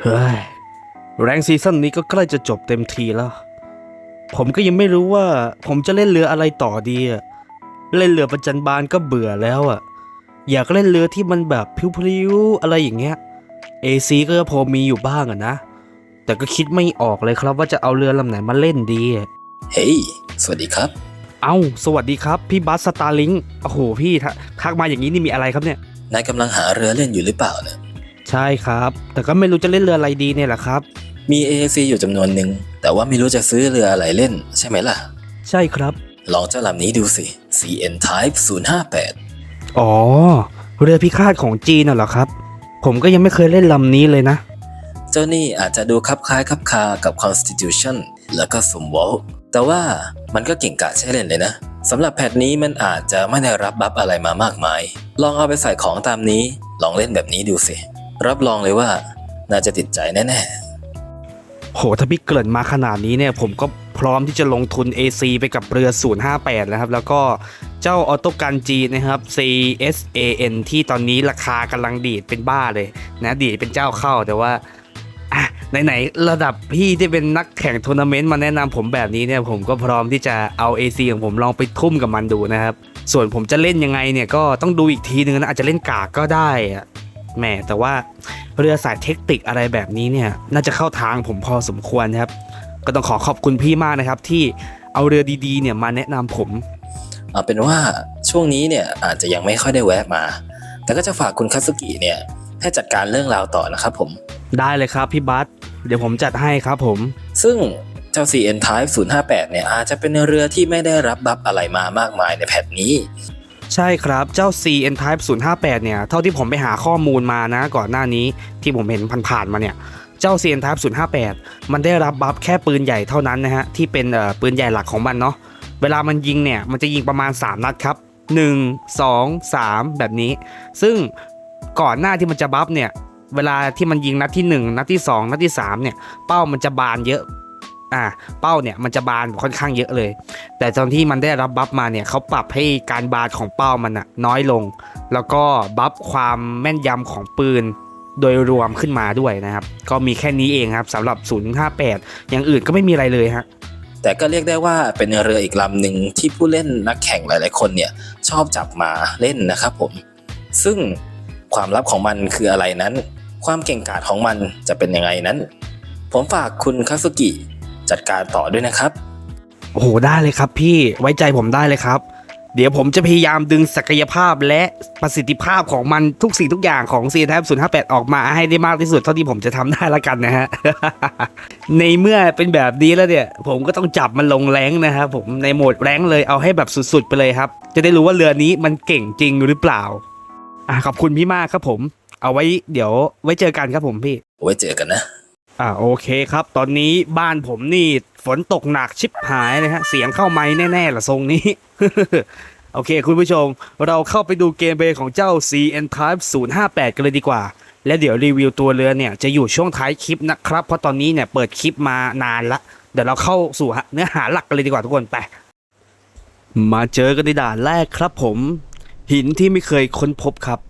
เฮ้ย แรงซีซั่นนี้ก็ใกล้จะจบเต็มทีแล้ว ผมก็ยังไม่รู้ว่า ผมจะเล่นเรืออะไรต่อดีอะเล่นเรือประจันบานก็เบื่อแล้วอะอยากเล่นเรือที่มันแบบพลิ้วๆอะไรอย่างเงี้ย AC ก็พอมีอยู่บ้างอะนะ แต่ก็คิดไม่ออกเลยครับว่าจะเอาเรือลำไหนมาเล่นดีอะเฮ้ย สวัสดีครับ เอ้า สวัสดีครับ พี่บัสสตาร์ลิงโอ้โหพี่ทักทักมาอย่างนี้นี่มีอะไรครับเนี่ย นายกำลังหาเรือเล่นอยู่หรือเปล่าเนี่ย ใช่ครับ แต่ก็ไม่รู้จะเล่นเรืออะไรดีเนี่ยแหละครับ มี AAC อยู่จำนวนหนึ่ง แต่ว่าไม่รู้จะซื้อเรืออะไรเล่น ใช่ไหมล่ะ ใช่ครับ ลองเจ้าลำนี้ดูสิ CN Type 058 อ๋อ เรือพิฆาตของจีนน่ะเหรอครับ ผมก็ยังไม่เคยเล่นลำนี้เลยนะ เจ้านี่อาจจะดูคับคล้ายคับคากับ Constitution แล้วก็ s u m w a l แต่ว่ามันก็เก่งกาจใช้เล่นเลยนะสำหรับแพทนี้มันอาจจะไม่ได้รับบัฟอะไรมามากมาย ลองเอาไปใส่ของตามนี้ ลองเล่นแบบนี้ดูสิ รับรองเลยว่าน่าจะติดใจแน่ๆ โห ถ้าพี่เกริ่นมาขนาดนี้เนี่ย ผมก็พร้อมที่จะลงทุน AC ไปกับเรือ 058 นะครับ แล้วก็เจ้าออโตกันจีนะครับ CSAN ที่ตอนนี้ราคากำลังดีดเป็นบ้าเลยนะดีดเป็นเจ้าเข้าแต่ว่าอะไหนๆระดับพี่ที่เป็นนักแข่งทัวร์นาเมนต์มาแนะนำผมแบบนี้เนี่ยผมก็พร้อมที่จะเอา AC ของผมลองไปทุ่มกับมันดูนะครับ ส่วนผมจะเล่นยังไงเนี่ยก็ต้องดูอีกทีนึงนะอาจจะเล่นกากก็ได้อะ แหมแต่ว่าเรือสายเทคนิคอะไรแบบนี้เนี่ยน่าจะเข้าทางผมพอสมควรนะครับ ก็ต้องขอขอบคุณพี่มากนะครับ ที่เอาเรือดีๆเนี่ยมาแนะนำผมเอาเป็นว่าช่วงนี้เนี่ยอาจจะยังไม่ค่อยได้แวะมา แต่ก็จะฝากคุณคาสุกิเนี่ยให้จัดการเรื่องราวต่อนะครับผมได้เลยครับพี่บัสเดี๋ยวผมจัดให้ครับผม ซึ่งเจ้า CN Type 058 เนี่ยอาจจะเป็นเรือที่ไม่ได้รับบัฟอะไรมามากมายในแพทนี้ ใช่ครับเจ้า CN Type 058 เนี่ย เท่าที่ผมไปหาข้อมูลมานะก่อนหน้านี้ที่ผมเห็นผ่านๆมาเนี่ย เจ้า CN Type 058 มันได้รับบัฟแค่ปืนใหญ่เท่านั้นนะฮะ ที่เป็นเอ่อปืนใหญ่หลักของมันเนาะเวลามันยิงเนี่ย มันจะยิงประมาณ 3 นัดครับ 1 2 3 แบบนี้ ซึ่งก่อนหน้าที่มันจะบัฟเนี่ย เวลาที่มันยิงนัดที่ 1 นัดที่ 2 นัดที่3เนี่ยเป้ามันจะบานเยอะ อ่าเป้าเนี่ยมันจะบานค่อนข้างเยอะเลย แต่ตอนที่มันได้รับบัฟมาเนี่ยเขาปรับให้การบาดของเป้ามันอะน้อยลง แล้วก็บัฟความแม่นยำของปืนโดยรวมขึ้นมาด้วยนะครับ ก็มีแค่นี้เองครับสำหรับ 058 อย่างอื่นก็ไม่มีอะไรเลยฮะแต่ก็เรียกได้ว่าเป็นเรืออีกลำหนึ่งที่ผู้เล่นนักแข่งหลาย ๆ คนเนี่ยชอบจับมาเล่นนะครับผม ซึ่งความลับของมันคืออะไรนั้น ความเก่งกาจของมันจะเป็นยังไงนั้น ผมฝากคุณคาสุกิ จัดการต่อด้วยนะครับ โอ้โหได้เลยครับพี่ไว้ใจผมได้เลยครับ เดี๋ยวผมจะพยายามดึงศักยภาพและประสิทธิภาพของมันทุกสิ่งทุกอย่างของ c n f 058ออกมาให้ได้มากที่สุดเท่าที่ผมจะทำได้ละกันนะฮะ ในเมื่อเป็นแบบนี้แล้วเนี่ย ผมก็ต้องจับมันลงแรงนะครับผมในโหมดแรงเลยเอาให้แบบสุดๆไปเลยครับ จะได้รู้ว่าเรือนี้มันเก่งจริงหรือเปล่าอะขอบคุณพี่มากครับผม เอาไว้เดี๋ยวไว้เจอกันครับผมพี่ ไว้เจอกันนะ อ่าโอเคครับ ตอนนี้บ้านผมนี่ฝนตกหนักชิบหายเลยฮะ เสียงเข้าไม้แน่ๆล่ะทรงนี้ โอเคคุณผู้ชม เราเข้าไปดูเกมเพลย์ของเจ้า CN Type 058 กันเลยดีกว่า และเดี๋ยวรีวิวตัวเรือเนี่ยจะอยู่ช่วงท้ายคลิปนะครับ เพราะตอนนี้เนี่ยเปิดคลิปมานานละ เดี๋ยวเราเข้าสู่เนื้อหาหลักกันเลยดีกว่าทุกคนไป มาเจอกันในด่านแรกครับผม หินที่ไม่เคยค้นพบครับ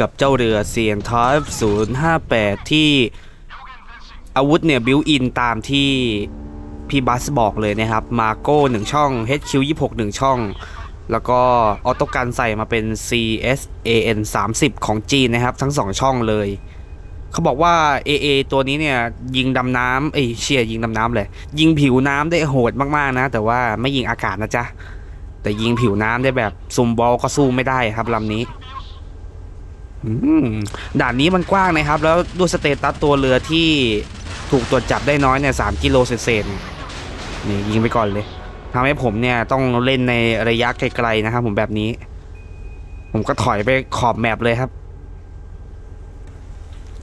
กับเจ้าเรือ CN Type 058 ที่ อาวุธเนี่ยบิวอินตามที่พี่บัสบอกเลยนะครับ มาโก้หนึ่งช่อง HQ 26หนึ่งช่อง แล้วก็ออโต้กันใส่มาเป็น CSAN 30 ของจีนนะครับ ทั้ง 2 ช่องเลย เขาบอกว่า AA ตัวนี้เนี่ย ยิงดำน้ำเอ้ยเชียยิงดำน้ำเลย ยิงผิวน้ำได้โหดมากๆนะ แต่ว่าไม่ยิงอากาศนะจ๊ะ แต่ยิงผิวน้ำได้แบบซุมบอลก็สู้ไม่ได้ครับลำนี้ด่านนี้มันกว้างนะครับ แล้วด้วยสเตตัสตัวเรือที่ ถูกตรวจจับได้น้อยเนี่ยสามกิโลเศษๆนี่ยนี่ยิงไปก่อนเลยทำให้ผมเนี่ยต้องเล่นในระยะไกลๆนะครับผมแบบนี้ ผมก็ถอยไปขอบแมปเลยครับ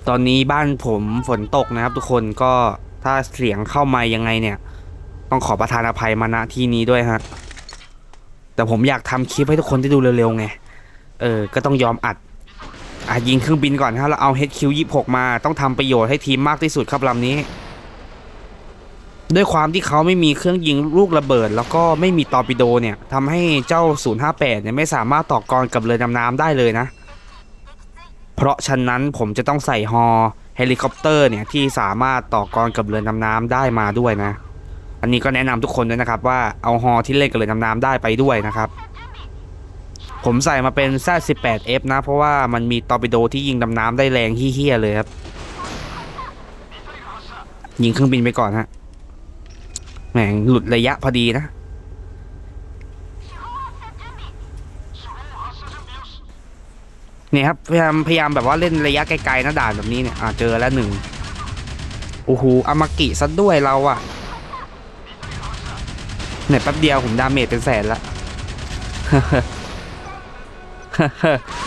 ตอนนี้บ้านผมฝนตกนะครับ ทุกคนก็ถ้าเสียงเข้ามายังไงเนี่ย ต้องขอประทานอภัยมาณที่นี้ด้วยฮะแต่ผมอยากทำคลิปให้ทุกคนได้ดูเร็วๆไง เออ ก็ต้องยอมอัด อะยิงเครื่องบินก่อนครับแล้วเอา HQ26 มาต้องทำประโยชน์ให้ทีมมากที่สุดครับลำนี้ ด้วยความที่เขาไม่มีเครื่องยิงลูกระเบิด แล้วก็ไม่มีตอร์ปิโดเนี่ยทำให้เจ้า 058 เนี่ยไม่สามารถต่อกรกับเรือดำน้ำได้เลยนะ เพราะฉะนั้นผมจะต้องใส่ฮอเฮลิคอปเตอร์เนี่ยที่สามารถต่อกรกับเรือดำน้ำได้มาด้วยนะ อันนี้ก็แนะนำทุกคนด้วยนะครับว่าเอาฮอที่เล่นกับเรือดำน้ำได้ไปด้วยนะครับ ผมใส่มาเป็น Z18F นะ เพราะว่ามันมีตอร์ปิโดที่ยิงดำน้ำได้แรงเฮี้ยเลยครับ ยิงเครื่องบินไปก่อนฮะแหมงหลุดระยะพอดีนะเนี่ยครับพยายามพยายามแบบว่าเล่นระยะไกลๆนะด่านแบบนี้เนี่ยอ่าเจอแล้วหนึ่งโอ้โหอามากิซะด้วยเราอะเนี่ยแป๊บเดียวผมดาเมจเป็นแสนละ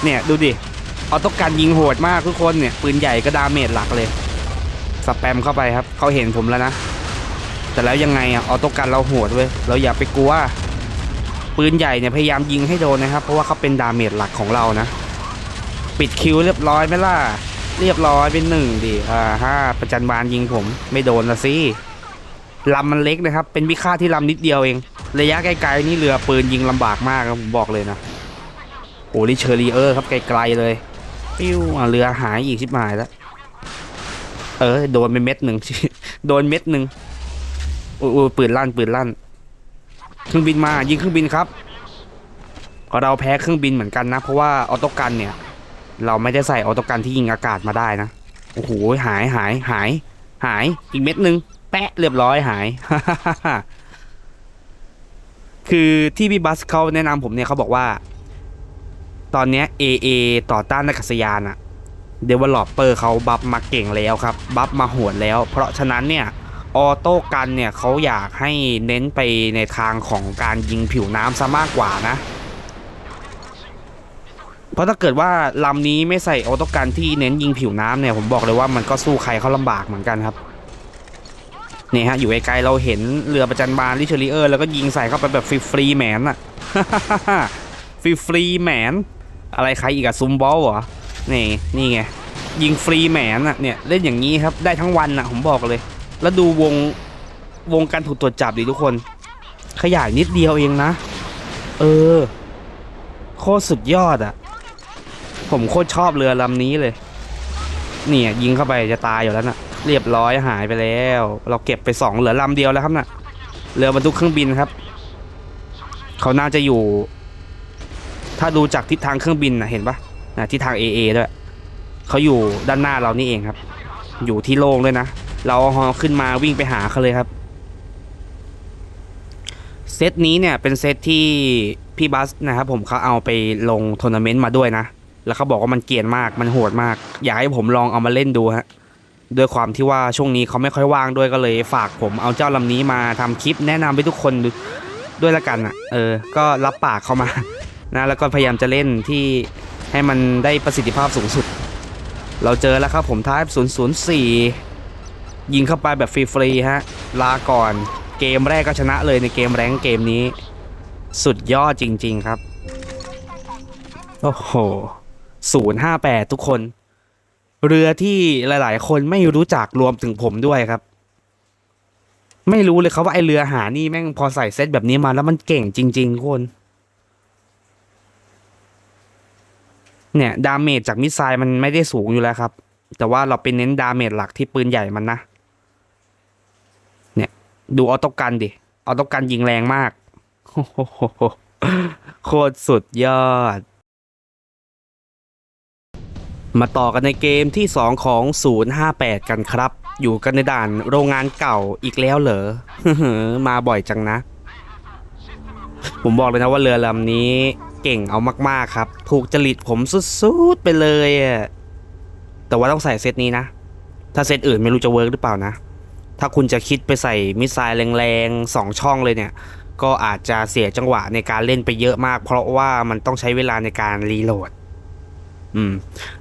เนี่ยดูดิออโต้การยิงโหดมากทุกคนเนี่ยปืนใหญ่ก็ดาเมจหลักเลยสแปมเข้าไปครับเขาเห็นผมแล้วนะ แต่แล้วยังไงอะออโต้การเราโหดเว้ยเราอย่าไปกลัว ปืนใหญ่เนี่ยพยายามยิงให้โดนนะครับ เพราะว่าเขาเป็นดาเมจหลักของเรานะ ปิดคิวเรียบร้อยไหมล่ะ เรียบร้อยเป็นหนึ่งดิอ่าห้าประจันบานยิงผมไม่โดนละสิลำมันเล็กนะครับ เป็นวิฆาตที่ลำนิดเดียวเอง ระยะไกลๆนี่เรือปืนยิงลำบากมากครับผมบอกเลยนะ อ้ลิเชอรีเออร์ครับไกลๆเลยปิ้วอะเรือหายอีกชิบหายแล้วเออโดนไปเม็ดหนึ่งโดนเม็ดหนึ่งอุ้ยอุ้ยปืนลั่นปืนลั่น เครื่องบินมายิงเครื่องบินครับเราแพ้เครื่องบินเหมือนกันนะ เพราะว่าออโต้กันเนี่ย เราไม่ได้ใส่ออโต้กันที่ยิงอากาศมาได้นะโอ้โหหายหายหาย หายอีกเม็ดหนึ่งแปะเรียบร้อยหายคือที่พี่บัสเขาแนะนำผมเนี่ยเขาบอกว่า ตอนนี้ AA ต่อต้านนักษยานอะ Developer เขาบัฟมาเก่งแล้วครับ บัฟมาโหดแล้ว เพราะฉะนั้นเนี่ยออโต้กันเนี่ยเขาอยากให้เน้นไปในทางของการยิงผิวน้ำซะมากกว่านะ เพราะถ้าเกิดว่าลำนี้ไม่ใส่ออโต้กันที่เน้นยิงผิวน้ำเนี่ยผมบอกเลยว่ามันก็สู้ใครเขาลำบากเหมือนกันครับนี่ฮะอยู่ไกลๆเราเห็นเรือประจันบานลิเชอรีเออร์แล้วก็ยิงใส่เข้าไปแบบฟรีๆแมนอะฟรีฟรีๆแมน อะไรใครอีกอะซุมบอลเหรอนี่นี่ไงยิงฟรีแมนอะเนี่ยเล่นอย่างนี้ครับได้ทั้งวันอะผมบอกเลย แล้วดูวงวงการถูกตรวจจับดิทุกคน ขยายนิดเดียวเองนะ เออ โคตรสุดยอดอะผมโคตรชอบเรือลำนี้เลย เนี่ยยิงเข้าไปจะตายอยู่แล้วน่ะ เรียบร้อยหายไปแล้ว เราเก็บไปสองเหลือลำเดียวแล้วครับน่ะเรือบรรทุกเครื่องบินครับ เขาน่าจะอยู่ ถ้าดูจากทิศทางเครื่องบินนะเห็นปะนะทิศทาง AA ด้วยเขาอยู่ด้านหน้าเรานี่เองครับ อยู่ที่โล่งด้วยนะ เราเอาฮอขึ้นมาวิ่งไปหาเขาเลยครับ เซตนี้เนี่ยเป็นเซตที่พี่บัสนะครับผมเขาเอาไปลงทัวร์นาเมนต์มาด้วยนะ แล้วเขาบอกว่ามันเกียนมากมันโหดมาก อยากให้ผมลองเอามาเล่นดูฮะด้วยความที่ว่าช่วงนี้เขาไม่ค่อยว่างด้วยก็เลย ฝากผมเอาเจ้าลำนี้มาทำคลิปแนะนำไปทุกคนดูด้วยละกันอะ เออ ก็รับปากเขามา นะแล้วก็พยายามจะเล่นที่ให้มันได้ประสิทธิภาพสูงสุด เราเจอแล้วครับผมท้าย004 ยิงเข้าไปแบบฟรีๆฮะลาก่อนเกมแรกก็ชนะเลยในเกมแรงเกมนี้ สุดยอดจริง ๆครับ โอ้โห 058 ทุกคน เรือที่หลายๆ คนไม่รู้จักรวมถึงผมด้วยครับ ไม่รู้เลยครับว่าไอเรือหานี่แม่งพอใส่เซตแบบนี้มาแล้วมันเก่งจริง ๆ คน เนี่ยดาเมจจากมิสไซล์มันไม่ได้สูงอยู่แล้วครับ แต่ว่าเราไปเน้นดาเมจหลักที่ปืนใหญ่มันนะ เนี่ย ดูออโต้กันดิออโต้กันยิงแรงมากโอ้โหโคตรสุดยอด มาต่อกันในเกมที่ 2 ของ 058 กันครับ อยู่กันในด่านโรงงานเก่าอีกแล้วเหรอมาบ่อยจังนะ ผมบอกเลยนะว่าเรือลำนี้ เก่งเอามากๆครับ ถูกจริตผมสุดๆไปเลยอะแต่ว่าต้องใส่เซตนี้นะ ถ้าเซตอื่นไม่รู้จะเวิร์กหรือเปล่านะ ถ้าคุณจะคิดไปใส่มิสไซล์แรงๆสองช่องเลยเนี่ย ก็อาจจะเสียจังหวะในการเล่นไปเยอะมาก เพราะว่ามันต้องใช้เวลาในการรีโหลด อืม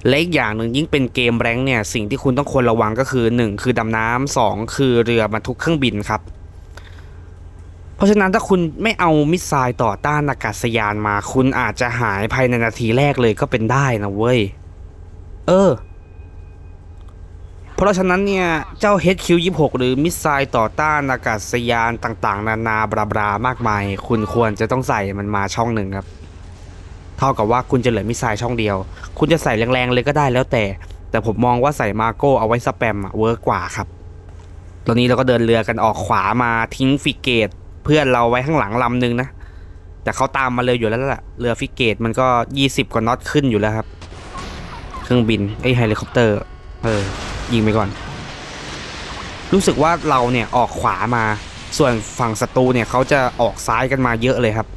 และอีกอย่างหนึ่งยิ่งเป็นเกมแรงค์เนี่ย สิ่งที่คุณต้องควรระวังก็คือ 1 คือดำน้ำสองคือเรือบรรทุกเครื่องบินครับ เพราะฉะนั้นถ้าคุณไม่เอามิสไซล์ต่อต้านอากาศยานมา คุณอาจจะหายภายในนาทีแรกเลยก็เป็นได้นะเว้ย เออ เพราะฉะนั้นเนี่ย เจ้า HQ26 หรือมิสไซล์ต่อต้านอากาศยานต่างๆ นานาบลาบลามากมาย คุณควรจะต้องใส่มันมาช่องหนึ่งครับ เท่ากับว่าคุณจะเหลือมิสไซล์ช่องเดียว คุณจะใส่แรงๆเลยก็ได้แล้วแต่ แต่ผมมองว่าใส่มาโก้เอาไว้สแปมอะเวิร์กกว่าครับ ตอนนี้เราก็เดินเรือกันออกขวามาทิ้งฟิกเกต เพื่อนเราไว้ข้างหลังลำหนึ่งนะ แต่เขาตามมาเร็วอยู่แล้วล่ะเรือฟิกเกตมันก็ 20 กว่าน็อตขึ้นอยู่แล้วครับ เครื่องบินไอ้เฮลิคอปเตอร์ เออ ยิงไปก่อน รู้สึกว่าเราเนี่ยออกขวามา ส่วนฝั่งศัตรูเนี่ยเขาจะออกซ้ายกันมาเยอะเลยครับ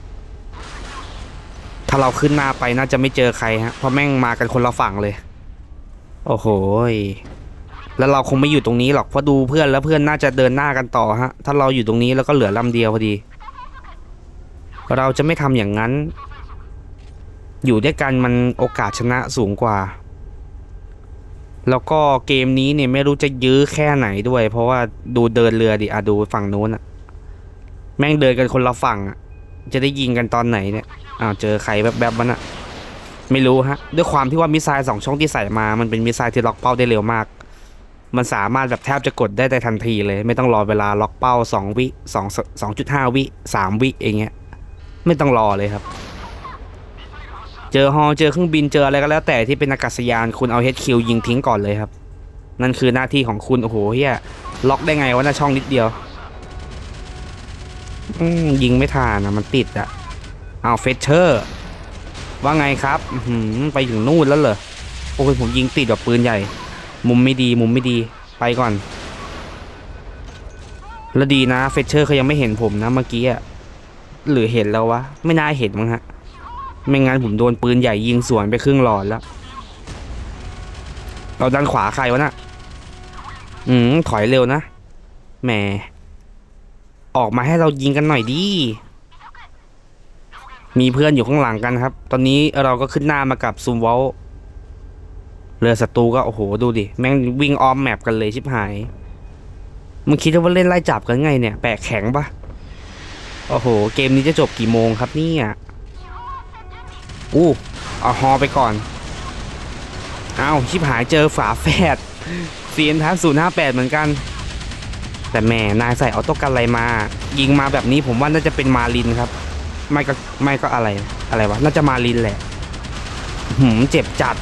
ถ้าเราขึ้นหน้าไปน่าจะไม่เจอใครฮะ เพราะแม่งมากันคนละฝั่งเลย โอ้โห แล้วเราคงไม่อยู่ตรงนี้หรอกเพราะดูเพื่อนแล้วเพื่อนน่าจะเดินหน้ากันต่อฮะ ถ้าเราอยู่ตรงนี้แล้วก็เหลือลำเดียวพอดี เราจะไม่ทำอย่างนั้น อยู่ด้วยกันมันโอกาสชนะสูงกว่า แล้วก็เกมนี้เนี่ยไม่รู้จะยื้อแค่ไหนด้วย เพราะว่าดูเดินเรือดิอะดูฝั่งนู้นอะแม่งเดินกันคนละฝั่งอะจะได้ยิงกันตอนไหนเนี่ยอ้าวเจอใครแบบแบบมันอะไม่รู้ฮะ ด้วยความที่ว่ามิสไซล์สองช่องที่ใส่มา มันเป็นมิสไซล์ที่ล็อกเป้าได้เร็วมาก มันสามารถแบบแทบจะกดได้ในทันทีเลย ไม่ต้องรอเวลาล็อกเป้าสองวิสองสองจุดห้าวิสามวิเองเงี้ยไม่ต้องรอเลยครับ เจอฮอเจอเครื่องบินเจออะไรก็แล้วแต่ที่เป็นอากาศยานคุณเอา HQ ยิงทิ้งก่อนเลยครับ นั่นคือหน้าที่ของคุณโอ้โหเฮียล็อกได้ไงวะน่าช่องนิดเดียวอืมยิงไม่ทานนะมันติดอะเอาเฟเชอร์ว่าไงครับอืไปถึงนู่นแล้วเหรอโอ้ยผมยิงติดแบบปืนใหญ่ มุมไม่ดีมุมไม่ดีไปก่อน แล้วดีนะเฟเชอร์เขายังไม่เห็นผมนะเมื่อกี้อะหรือเห็นแล้ววะ ไม่น่าเห็นมั้งฮะ ไม่งั้นผมโดนปืนใหญ่ยิงสวนไปครึ่งหลอดแล้ว เราด้านขวาใครวะน่ะ อืมถอยเร็วนะ แหม ออกมาให้เรายิงกันหน่อยดิมีเพื่อนอยู่ข้างหลังกันครับ ตอนนี้เราก็ขึ้นหน้ามากับซูมวอล เรือศัตรูก็ โอ้โห ดูดิ แม่งวิ่งออมแมปกันเลยชิบหาย มึงคิดว่าเล่นไล่จับกันไงเนี่ย แปะแข็งปะโอ้โห เกมนี้จะจบกี่โมงครับเนี่ย อู้เอาฮอไปก่อน เอาชิบหายเจอฝาแฝดเซียนทัศูนย์ห้าแปดเหมือนกัน แต่แม่นายใส่ออโต้กันอะไรมา ยิงมาแบบนี้ผมว่าน่าจะเป็นมาลินครับ ไม่ก็ไม่ก็อะไร อะไรวะ น่าจะมาลินแหละหืมเจ็บจัด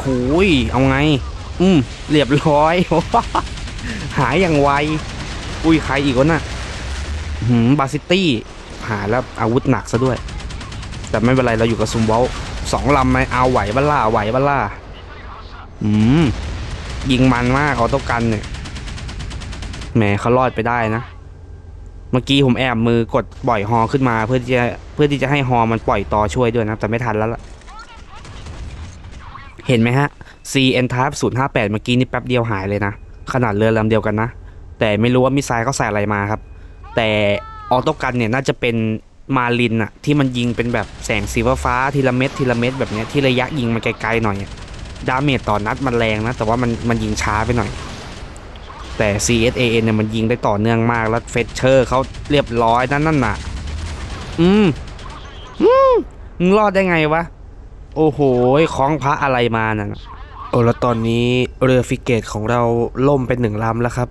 โอ้ยเอาไง อืมเรียบร้อย หายอย่างไว อุ้ยใครอีกวะน่ะหืมบาซิตี้ หาแล้วอาวุธหนักซะด้วย แต่ไม่เป็นไรเราอยู่กับซุมเวลสองลำไหมเอาไหวบ้าล่าไหวบ้าล่าอืมยิงมันมากออโต้กันเนี่ยแหมเขารอดไปได้นะ เมื่อกี้ผมแอบมือกดปล่อยฮอขึ้นมา เพื่อที่จะเพื่อที่จะให้ฮอมันปล่อยต่อช่วยด้วยนะ แต่ไม่ทันแล้วล่ะ เห็นไหมฮะ CN Type 058 เมื่อกี้นี่แป๊บเดียวหายเลยนะ ขนาดเรือลำเดียวกันนะ แต่ไม่รู้ว่ามิสไซล์เขาใส่อะไรมาครับ แต่ออโต้กันเนี่ยน่าจะเป็นมาลินอะที่มันยิงเป็นแบบแสงสีฟ้าทีละเม็ดทีละเม็ดแบบเนี้ยที่ระยะยิงมันไกลๆหน่อยดาเมจต่อนัดมันแรงนะ แต่ว่ามันมันยิงช้าไปหน่อย แต่ CSAN เนี่ยมันยิงได้ต่อเนื่องมากแล้วเฟเชอร์เขาเรียบร้อยนั่นนั่นน่ะ อืม อืมมึงรอดได้ไงวะ โอ้โหคล้องพระอะไรมาน่ะโอ้แล้วตอนนี้เรือฟิกเกตของเราล่มเป็นหนึ่งลำแล้วครับ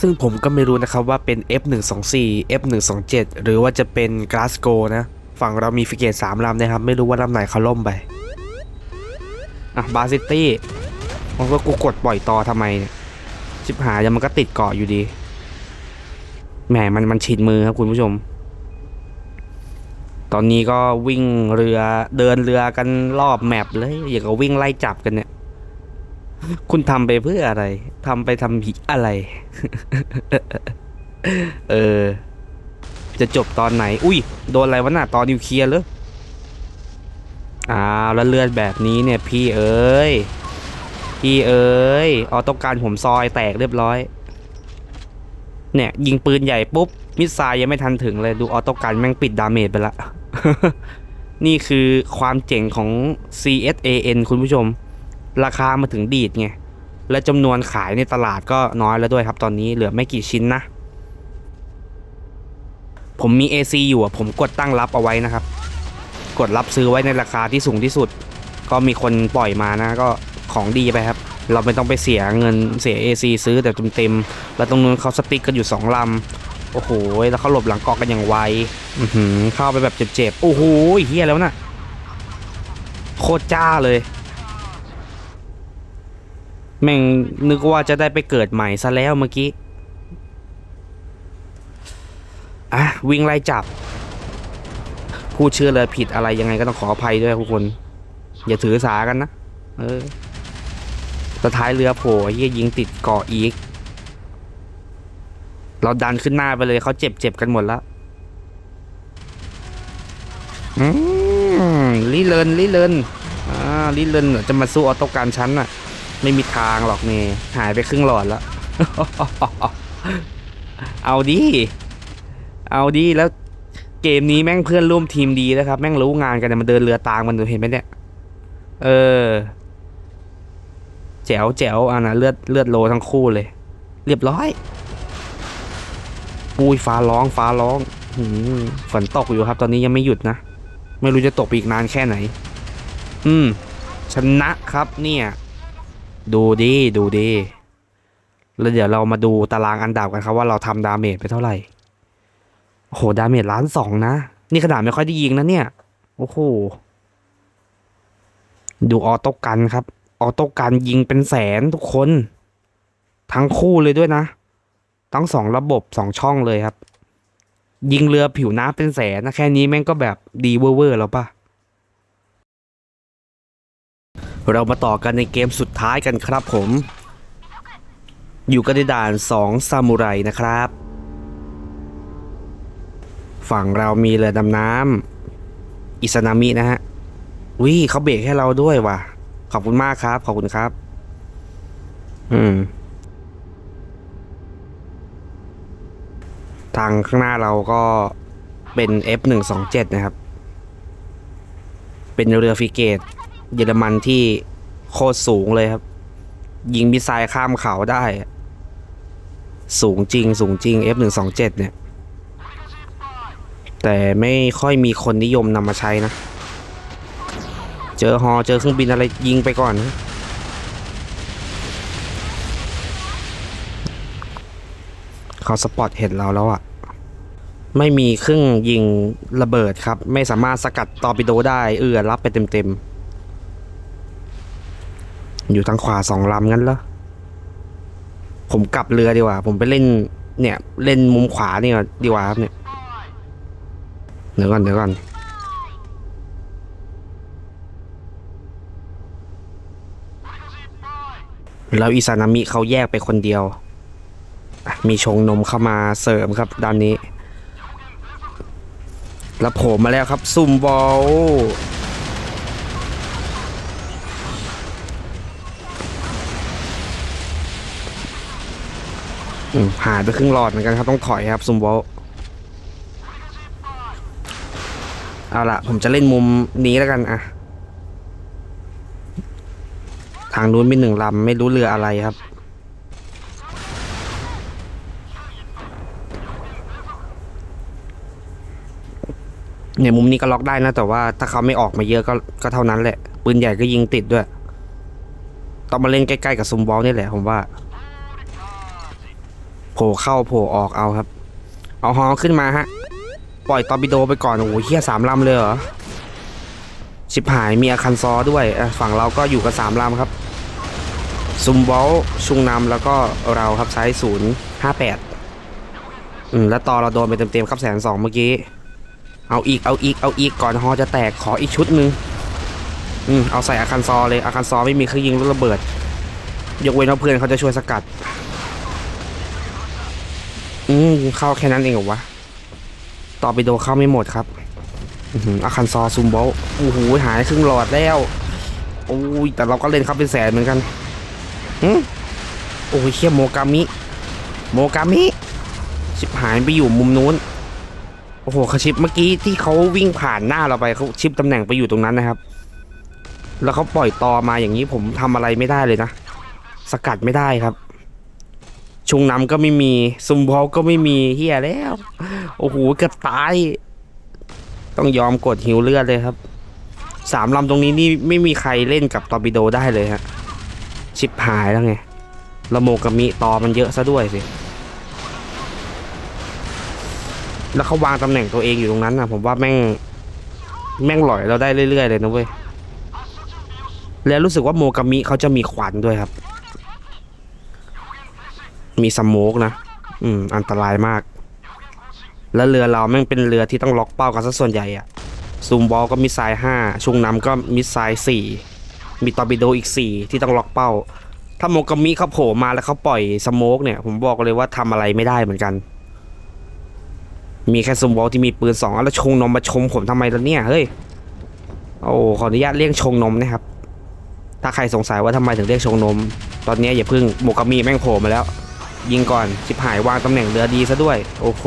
ซึ่งผมก็ไม่รู้นะครับว่าเป็น F124 F127 หรือว่าจะเป็น Glasgow นะ ฝั่งเรามีฟิกเกต3ลำนะครับ ไม่รู้ว่าลำไหนเขาล่มไป อะบาซิตี้มันก็กูกดปล่อยต่อทำไมเนี่ยชิบหายแล้วมันก็ติดเกาะอยู่ดีแหมมันมันชินมือครับคุณผู้ชม ตอนนี้ก็วิ่งเรือเดินเรือกันรอบแมปเลยอย่างกับวิ่งไล่จับกันเนี่ย คุณทำไปเพื่ออะไรทำไปทำผิดอะไร เออ จะจบตอนไหน อุ้ย โดนอะไรวะน่ะตอนนิวเคลียร์เลยอ้าวแล้วเลือดแบบนี้เนี่ย พี่เอ้ย พี่เอ้ยออโต้การผมซอยแตกเรียบร้อย เนี่ย ยิงปืนใหญ่ปุ๊บมิสไซล์ยังไม่ทันถึงเลยดูออโต้การแม่งปิดดาเมจไปละ นี่คือความเจ๋งของ CSAN คุณผู้ชม ราคามาถึงดีดไง และจำนวนขายในตลาดก็น้อยแล้วด้วยครับตอนนี้เหลือไม่กี่ชิ้นนะ ผมมี AC อยู่อะผมกดตั้งรับเอาไว้นะครับ กดรับซื้อไว้ในราคาที่สูงที่สุด ก็มีคนปล่อยมานะก็ของดีไปครับ เราไม่ต้องไปเสียเงินเสีย AC ซื้อแต่เต็มๆแล้วตรงนู้นเขาสติ๊กกันอยู่สองลำ โอ้โหแล้วเขาหลบหลังกาะกันอย่างไวอือหือเข้าไปแบบเจ็บๆ โอ้โหเฮียแล้วนะ่ะ โคตรจ้าเลย แม่งนึกว่าจะได้ไปเกิดใหม่ซะแล้วเมื่อกี้ อะ วิ่งไล่จับพูดชื่อเลยผิดอะไรยังไงก็ต้องขออภัยด้วยทุกคน อย่าถือสากันนะ เออสุดท้ายเรือโผล่เฮียยิงติดเกาะอีก เราดันขึ้นหน้าไปเลยเขาเจ็บเจ็บกันหมดแล้วอืมลิเลินลิเลินอ่าลิเลินจะมาสู้ออโต้การชั้นน่ะ ไม่มีทางหรอกเนี่ยหายไปครึ่งหลอดแล้ว เอาดิเอาดิแล้วเกมนี้แม่งเพื่อนร่วมทีมดีนะครับ แม่งรู้งานกันมันเดินเรือตางมันดูเห็นไหมเนี่ย เออ แจ๋วแจ๋วอะนะเลือดเลือดโลทั้งคู่เลย เรียบร้อย ปุ้ยฟ้าร้องฟ้าร้องหืมฝนตกอยู่ครับ ตอนนี้ยังไม่หยุดนะ ไม่รู้จะตกอีกนานแค่ไหน อืม ชนะครับเนี่ย ดูดิดูดิแล้วเดี๋ยวเรามาดูตารางอันดับกันครับว่าเราทำดาเมจไปเท่าไหร่ โอ้โห ดาเมจล้านสองนะ นี่ขนาดไม่ค่อยได้ยิงนะเนี่ย โอ้โห ดูออโต้กันครับ ออโต้กันยิงเป็นแสนทุกคน ทั้งคู่เลยด้วยนะ ทั้งสองระบบสองช่องเลยครับ ยิงเรือผิวน้ำเป็นแสนนะแค่นี้แม่งก็แบบดีเวอร์แล้วปะเรามาต่อกันในเกมสุดท้ายกันครับผม อยู่กันในด่านสองซามูไรนะครับ ฝั่งเรามีเรือดำน้ำอิซานามินะฮะวิเขาเบรกให้เราด้วยว่ะ ขอบคุณมากครับ ขอบคุณครับ อืมางข้างหน้าเราก็เป็น F127 นะครับ เป็นเรือฟริเกต เยอรมันที่โคตรสูงเลยครับ ยิงมิสไซล์ข้ามเขาได้ สูงจริงสูงจริง F127 เนี่ย แต่ไม่ค่อยมีคนนิยมนำมาใช้นะ เจอฮอเจอเครื่องบินอะไรยิงไปก่อนนะเขาสปอตเห็นเราแล้วอะ ไม่มีเครื่องยิงระเบิดครับ ไม่สามารถสกัดตอร์ปิโดได้ เอือรับไปเต็มๆ อยู่ทางขวาสองลำงั้นเหรอผมกลับเรือดีกว่า ผมไปเล่น เนี่ย เล่นมุมขวานี่ก่อดีกว่าครับเนี่ยเดี๋ยวก่อนเดี๋ยวก่อนแล้วอิซานามิเขาแยกไปคนเดียว มีชงนมเข้ามาเสริมครับด้านนี้ แล้วโผล่มาแล้วครับซุ่มบอลหายไปครึ่งหลอดเหมือนกันครับต้องถอยครับซุ่มบอลเอาละผมจะเล่นมุมนี้แล้วกันอะทางนู้นมีหนึ่งลำไม่รู้เรืออะไรครับ เนี่ยมุมนี้ก็ล็อกได้นะ แต่ว่าถ้าเขาไม่ออกมาเยอะก็ก็เท่านั้นแหละ ปืนใหญ่ก็ยิงติดด้วย ต้องมาเล่นใกล้ๆกับซุมบอลนี่แหละผมว่าโผล่เข้าโผล่ออกเอาครับ เอาฮอขึ้นมาฮะ ปล่อยตอร์ปิโดไปก่อน โอ้โหเฮียสามลำเลยเหรอ ชิบหายมีอาคันซอด้วยฝั่งเราก็อยู่กับสามลำครับ ซุมบอลชุงนำแล้วก็เราครับใช้ศูนย์ห้าแปดอืมแล้วตอเราโดนไปเต็มๆครับแสนสองเมื่อกี้ เอาอีกเอาอีกเอาอีกก่อนฮอจะแตกขออีกชุดหนึ่งอืมเอาใส่อาคันซอเลยอาคันซอไม่มีเครื่องยิงลูกระเบิด ยกเว้นว่าเพื่อนเขาจะช่วยสกัด อืมเข้าแค่นั้นเองเหรอวะต่อไปโดเข้าไม่หมดครับอื้อาคันซอซุมโบลโอ้โหหายครึ่งหลอดแล้วโอ้ยแต่เราก็เล่นครับเป็นแสนเหมือนกันหืมโอ้ยเขี้ยโมกามิ โมกามิชิบหายไปอยู่มุมนู้น โอ้โหเขาชิปเมื่อกี้ที่เขาวิ่งผ่านหน้าเราไปเขาชิปตำแหน่งไปอยู่ตรงนั้นนะครับ แล้วเขาปล่อยตอมาอย่างนี้ผมทำอะไรไม่ได้เลยนะ สกัดไม่ได้ครับ ชุงน้ำก็ไม่มีซุมบอลก็ไม่มีเฮียแล้ว โอ้โหเกือบตาย ต้องยอมกดหิวเลือดเลยครับสามลำตรงนี้นี่ไม่มีใครเล่นกับตอร์ปิโดได้เลยฮะชิบหายแล้วไงล้วโมกามิตอมันเยอะซะด้วยสิ แล้วเขาวางตำแหน่งตัวเองอยู่ตรงนั้นนะผมว่าแม่งแม่งหลอยเราได้เรื่อยๆเลยนะเว้ยแล้วรู้สึกว่าโมกามิเขาจะมีขวัญด้วยครับ มีสโมกนะ อืม อันตรายมาก แล้วเรือเราแม่งเป็นเรือที่ต้องล็อกเป้ากันซะส่วนใหญ่อะซูมบอลก็มิสไซล์ห้าชุงน้ำก็มิสไซล์สี่มีตอร์ปิโดอีกสี่ที่ต้องล็อกเป้า ถ้าโมกามิเขาโผล่มาแล้วเขาปล่อยสโมกเนี่ย ผมบอกเลยว่าทำอะไรไม่ได้เหมือนกัน มีแค่ซูมบอลที่มีปืนสองแล้วชงนมมาชมผมทำไมล่ะเนี่ยเฮ้ยโอ้ขออนุญาตเรียกชงนมนะครับ ถ้าใครสงสัยว่าทำไมถึงเรียกชงนม ตอนนี้อย่าพิ่งโมกามิแม่งโผล่มาแล้ว ยิงก่อนชิบหายวางตำแหน่งเรือดีซะด้วย โอ้โห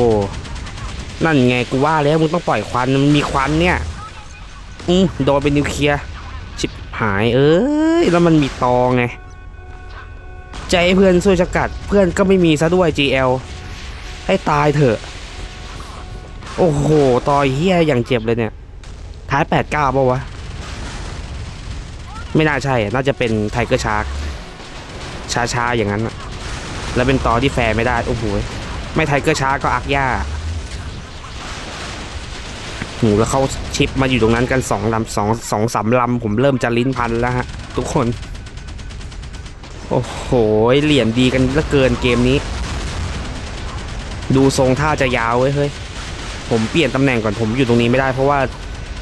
นั่นไงกูว่าแล้วมึงต้องปล่อยควันมันมีควันเนี่ยอืมโดนเป็นนิวเคลียร์ชิบหายเอ้ยแล้วมันมีตอไงใจเพื่อนช่วยสกัดเพื่อนก็ไม่มีซะด้วย GL ให้ตายเถอะ โอ้โห ต่อยเฮียอย่างเจ็บเลยเนี่ย ท้ายแปดเก้าป่าวะ ไม่น่าใช่ น่าจะเป็นไทเกอร์ชาร์กช้าๆ อย่างนั้น แล้วเป็นต่อที่แฟร์ไม่ได้ โอ้โห ไม่ไทเกอร์ชาร์กก็อักย่าหูแล้วเขาชิปมาอยู่ตรงนั้นกันสองลำสองสองสามลำผมเริ่มจะลิ้นพันแล้วฮะ ทุกคน โอ้โห เหรียญดีกันเหลือเกินเกมนี้ ดูทรงท่าจะยาวเว้ยเฮ้ย ผมเปลี่ยนตำแหน่งก่อนผมอยู่ตรงนี้ไม่ได้เพราะว่า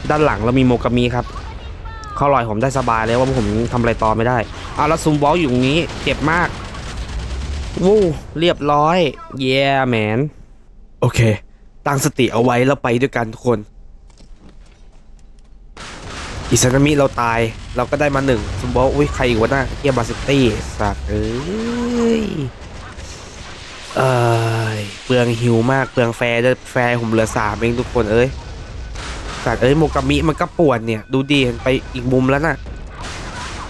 ด้านหลังเรามีโมกามีครับ เขาลอยผมได้สบายเลยว่าผมทำอะไรต่อไม่ได้เอาแล้วซูมบอลอยู่ตรงนี้เจ็บมากวู้เรียบร้อยเย้แมนโอเค ตั้งสติเอาไว้แล้วไปด้วยกันทุกคน อิสนามิเราตายเราก็ได้มาหนึ่งซูมบอลอุ้ยใครอีกวะน่าเกียบาซิตี้สัตว์เอ้ย เอ้ยเปลืองหิวมากเปลืองแฟร์แฟร์ผมเหลือสามเองทุกคนเอ้ยสัตว์เอ้ยโมกามิมันก็ปวดเนี่ย ดูดีไปอีกมุมแล้วน่ะ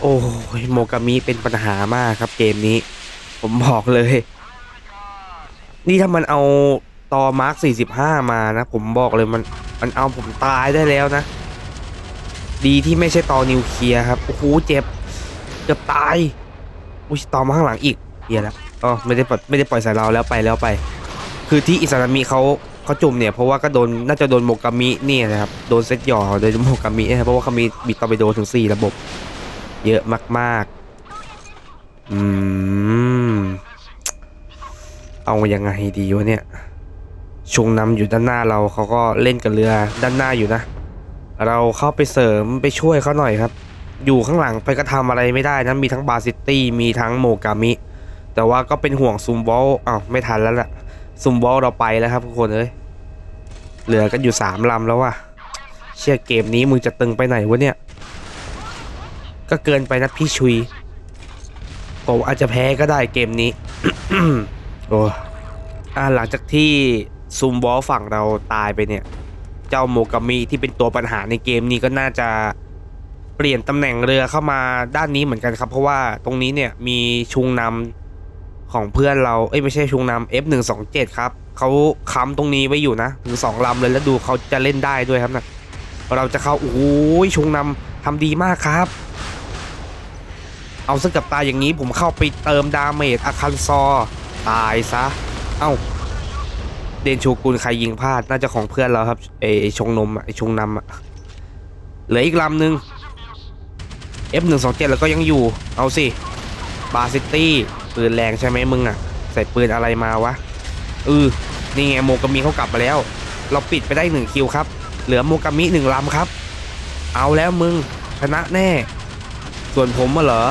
โอ้ยโมกามิเป็นปัญหามากครับเกมนี้ ผมบอกเลย นี่ถ้ามันเอาตอมาร์ค45 มานะ ผมบอกเลยมันมันเอาผมตายได้แล้วนะ ดีที่ไม่ใช่ตอนิวเคลียร์ครับ โอ้โหเจ็บเกือบตายอุ้ยตอมาข้างหลังอีก เฮียแล้วอ๋อไม่ได้ปล่อยไม่ได้ปล่อยใส่เราแล้วไปแล้วไป คือที่อิสรามิเขาเขาจุ่มเนี่ยเพราะว่าก็โดนน่าจะโดนโมกามิเนี่ยนะครับโดนเซตหย่อโดยโมกามินะครับเพราะว่าเขามีบิดตอร์ปิโดถึงสี่ระบบ เยอะมากๆอืมเอายังไงดีวะเนี่ยชงนำอยู่ด้านหน้าเราเขาก็เล่นกับเรือด้านหน้าอยู่นะ เราเข้าไปเสริมไปช่วยเขาหน่อยครับ อยู่ข้างหลังไปก็ทำอะไรไม่ได้นะมีทั้งบาซิตี้มีทั้งโมกามิ แต่ว่าก็เป็นห่วงซุมบอลอ้าวไม่ทันแล้วล่ะซุมบอลเราไปแล้วครับทุกคนเอ้ยเหลือกันอยู่สามลำแล้วว่ะเชื่อเกมนี้มึงจะตึงไปไหนวะเนี่ย ก็เกินไปนะพี่ชุยผมอาจจะแพ้ก็ได้เกมนี้โอ้อ่าหลังจากที่ซุมบอลฝั่งเราตายไปเนี่ย เจ้าโมกามิที่เป็นตัวปัญหาในเกมนี้ก็น่าจะเปลี่ยนตำแหน่งเรือเข้ามาด้านนี้เหมือนกันครับ เพราะว่าตรงนี้เนี่ยมีชุงนำ ของเพื่อนเราเอ้ยไม่ใช่ชุงนำ F127 ครับเขาค้ำตรงนี้ไว้อยู่นะถึงสองลำเลยแล้วดูเขาจะเล่นได้ด้วยครับนะเราจะเข้าโอ้ยชุงนำทำดีมากครับ เอาสกับตายอย่างนี้ผมเข้าไปเติมดาเมจอาคันซอ ตายซะ เอ้า เดนโชกุนใครยิงพลาดน่าจะของเพื่อนเราครับไอไอ้ชงนมอะไอชงนำอะเหลืออีกลำหนึ่ง F127 แล้วก็ยังอยู่ เอาสิ บาซิตี้ปืนแรงใช่ไหมมึงอะใส่ปืนอะไรมาวะเออนี่ไงโมกามิเขากลับมาแล้ว เราปิดไปได้หนึ่งคิวครับ เหลือโมกามิหนึ่งลำครับ เอาแล้วมึงชนะแน่ ส่วนผมอะเหรอ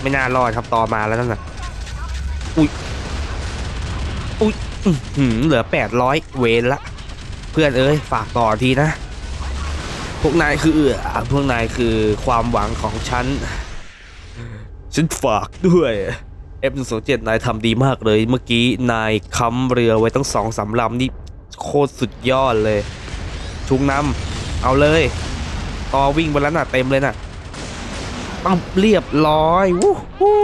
ไม่น่ารอดครับต่อมาแล้วนั่นน่ะอุ้ยอุ้ยอือหือเหลือแปดร้อยเวนละ เพื่อนเอ้ยฝากต่อทีนะ พวกนายคือเอือพวกนายคือความหวังของฉัน ฉันฝากด้วย F127 นายทำดีมากเลย เมื่อกี้นายค้ำเรือไว้ตั้งสองสามลำนี่โคตรสุดยอดเลย ชุงนำเอาเลย ต่อวิ่งบนแล้วน่ะเต็มเลยน่ะปั๊บเรียบร้อยวู้ฮู้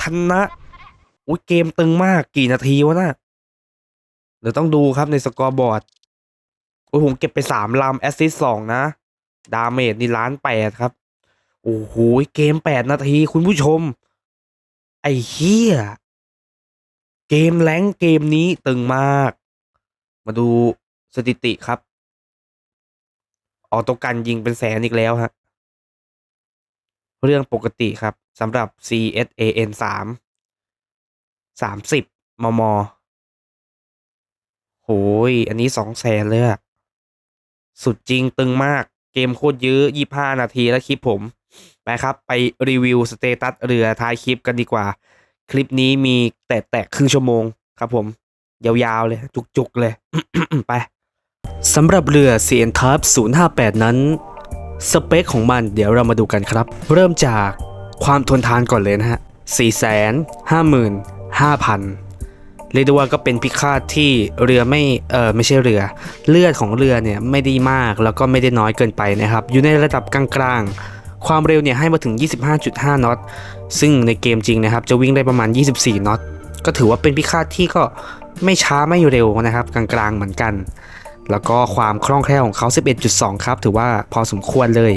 ชนะอุ้ยเกมตึงมากกี่นาทีวะน่ะเดี๋ยวต้องดูครับในสกอร์บอร์ดโอ้ยผมเก็บไปสามลำแอสซิสสองนะ ดาเมจนี่ล้านแปดครับ โอ้โห เกมแปดนาทีคุณผู้ชม ไอ้เฮียเกมแรงเกมนี้ตึงมาก มาดูสถิติครับ ออโตกันยิงเป็นแสนอีกแล้วฮะ เรื่องปกติครับสำหรับ CSAN 3สามสิบมม โหย อันนี้สองแสนเลยอะสุดจริงตึงมากเกมโคตรยื้อยี่ห้านาทีแล้วคลิปผม ไปครับ ไปรีวิวสเตตัสเรือท้ายคลิปกันดีกว่า คลิปนี้มีแตะแตะครึ่งชั่วโมงครับผม ยาวๆเลย จุกๆเลย ไปสำหรับเรือ CN Type 058 นั้น สเปคของมันเดี๋ยวเรามาดูกันครับ เริ่มจากความทนทานก่อนเลยนะฮะ 455,000 เรียกได้ว่าก็เป็นพิฆาตที่เรือไม่เออไม่ใช่เรือ เลือดของเรือเนี่ยไม่ได้มากแล้วก็ไม่ได้น้อยเกินไปนะครับ อยู่ในระดับกลางๆ ความเร็วเนี่ยให้มาถึง 25.5นอต ซึ่งในเกมจริงนะครับจะวิ่งได้ประมาณ 24นอต ก็ถือว่าเป็นพิฆาตที่ก็ไม่ช้าไม่เร็วนะครับ กลางๆเหมือนกัน แล้วก็ความคล่องแคล่วของเขา 11.2 ครับ ถือว่าพอสมควรเลย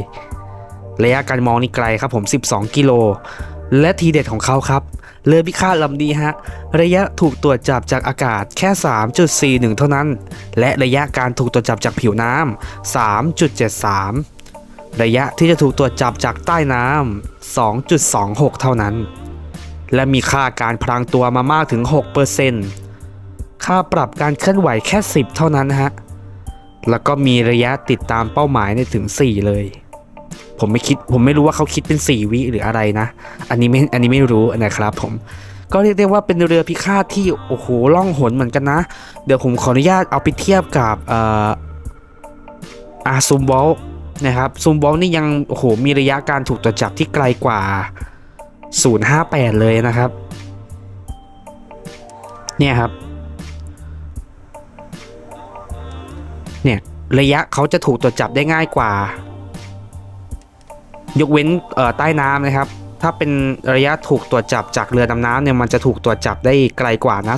ระยะการมองนี่ไกลครับผม 12 กิโล และทีเด็ดของเขาครับเรือพิฆาตลำนี้ฮะ ระยะถูกตรวจจับจากอากาศแค่ 3.41 เท่านั้น และระยะการถูกตรวจจับจากผิวน้ำ3.73 ระยะที่จะถูกตรวจจับจากใต้น้ำ 2.26 เท่านั้น และมีค่าการพรางตัวมามากถึง 6%ค่าปรับการเคลื่อนไหวแค่ 10 เท่านั้นฮะ แล้วก็มีระยะติดตามเป้าหมายในถึง 4 เลย ผมไม่คิด ผมไม่รู้ว่าเขาคิดเป็น 4 วิหรืออะไรนะ อันนี้ไม่ อันนี้ไม่รู้นะครับผมก็เรียกได้ว่าเป็นเรือพิฆาตที่โอ้โหล่องหนเหมือนกันนะ เดี๋ยวผมขออนุญาตเอาไปเทียบกับอออาซูมบอล นะครับซูมบอลนี่ยังโอ้โหมีระยะการถูกตรวจจับที่ไกลกว่า 058 เลยนะครับ เนี่ยครับ เนี่ยระยะเขาจะถูกตรวจจับได้ง่ายกว่า ยกเว้นใต้น้ำนะครับ ถ้าเป็นระยะถูกตรวจจับจากเรือดำน้ำเนี่ยมันจะถูกตรวจจับได้ไกลกว่านะ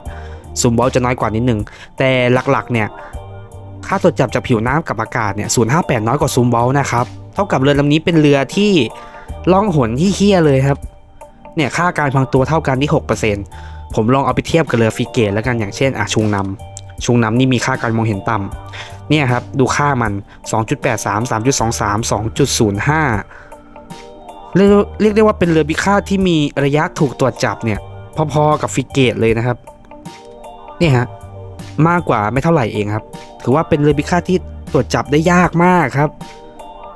058ซูมบอลจะน้อยกว่านิดหนึ่งแต่หลักๆเนี่ย ค่าตรวจจับจากผิวน้ำกับอากาศเนี่ย058 น้อยกว่าซูมบอลนะครับ เท่ากับเรือลำนี้เป็นเรือที่ล่องหนที่เฮี้ยเลยครับ เนี่ยค่าการพังตัวเท่ากันที่ 6%ผมลองเอาไปเทียบกับเรือฟิเกตแล้วกันอย่างเช่นอะชุงนำชุงนำนี่มีค่าการมองเห็นต่ำเนี่ยครับดูค่ามัน 2.83 3.23 2.05 เรียกเรียกได้ว่าเป็นเรือบิค่าที่มีระยะถูกตรวจจับเนี่ยพอๆกับฟิเกตเลยนะครับเนี่ยฮะ มากกว่าไม่เท่าไหร่เองครับ ถือว่าเป็นเรือบิค่าตที่ตรวจจับได้ยากมากครับ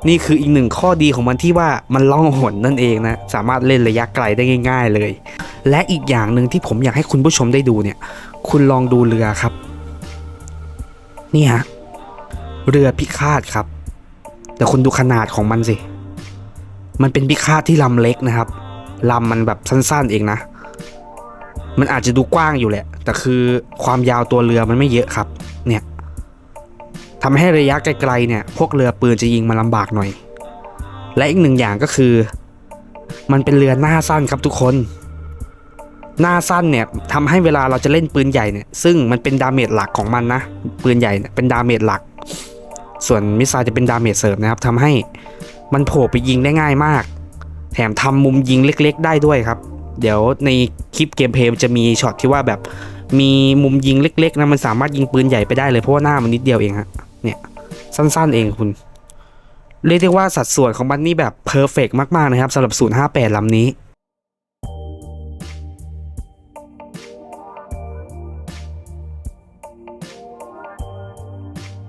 นี่คืออีกหนึ่งข้อดีของมันที่ว่ามันล่องหนนั่นเองนะ สามารถเล่นระยะไกลได้ง่าย ๆ เลย และอีกอย่างหนึ่งที่ผมอยากให้คุณผู้ชมได้ดูเนี่ย คุณลองดูเรือครับ นี่ฮะ เรือพิฆาตครับ แต่คุณดูขนาดของมันสิ มันเป็นพิฆาตที่ลำเล็กนะครับลำมันแบบสั้นๆเองนะ มันอาจจะดูกว้างอยู่แหละ แต่คือความยาวตัวเรือมันไม่เยอะครับ เนี่ยทำให้ระยะไกลๆเนี่ย พวกเรือปืนจะยิงมาลำบากหน่อย และอีกหนึ่งอย่างก็คือ มันเป็นเรือหน้าสั้นครับทุกคน หน้าสั้นเนี่ยทำให้เวลาเราจะเล่นปืนใหญ่เนี่ย ซึ่งมันเป็นดาเมจหลักของมันนะ ปืนใหญ่เเป็นดาเมจหลัก ส่วนมิสไซล์จะเป็นดาเมจเสริมนะครับทำให้มันโผล่ไปยิงได้ง่ายมาก แถมทำมุมยิงเล็ก ๆ ได้ด้วยครับ เดี๋ยวในคลิปเกมเพลย์จะมีช็อตที่ว่าแบบมีมุมยิงเล็ก ๆนะมันสามารถยิงปืนใหญ่ไปได้เลยเพราะว่าหน้ามันนิดเดียวเองฮะเนี่ยสั้นๆเองคุณ เรียกได้ว่าสัดส่วนของมันนี่แบบเพอร์เฟกมากๆนะครับสำหรับ 058ลำนี้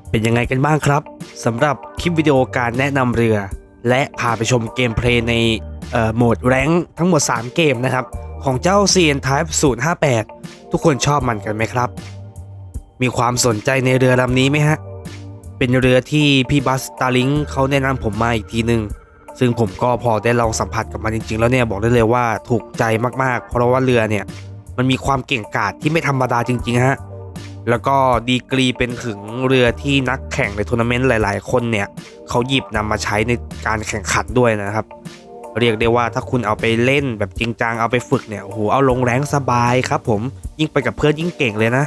เป็นยังไงกันบ้างครับสำหรับคลิปวิดีโอการแนะนำเรือ และพาไปชมเกมเพลย์ใน โหมดแรงทั้งหมด 3 เกมนะครับ ของเจ้า CN Type 058 ทุกคนชอบมันกันไหมครับ มีความสนใจในเรือลำนี้ไหมฮะ เป็นเรือที่พี่บัสตาลิงเขาแนะนำผมมาอีกทีหนึ่งซึ่งผมก็พอได้ลองสัมผัสกับมันจริง ๆ แล้วเนี่ยบอกได้เลยว่าถูกใจมากๆ เพราะว่าเรือเนี่ยมันมีความเก่งกาจที่ไม่ธรรมดาจริงๆฮะแล้วก็ดีกรีเป็นถึงเรือที่นักแข่งในทัวร์นาเมนต์หลาย ๆ คนเนี่ยเขาหยิบนำมาใช้ในการแข่งขันด้วยนะครับ เรียกได้ว่าถ้าคุณเอาไปเล่นแบบจริงจังเอาไปฝึกเนี่ยโอ้โหเอาลงแรงสบายครับผมยิ่งไปกับเพื่อนยิ่งเก่งเลยนะ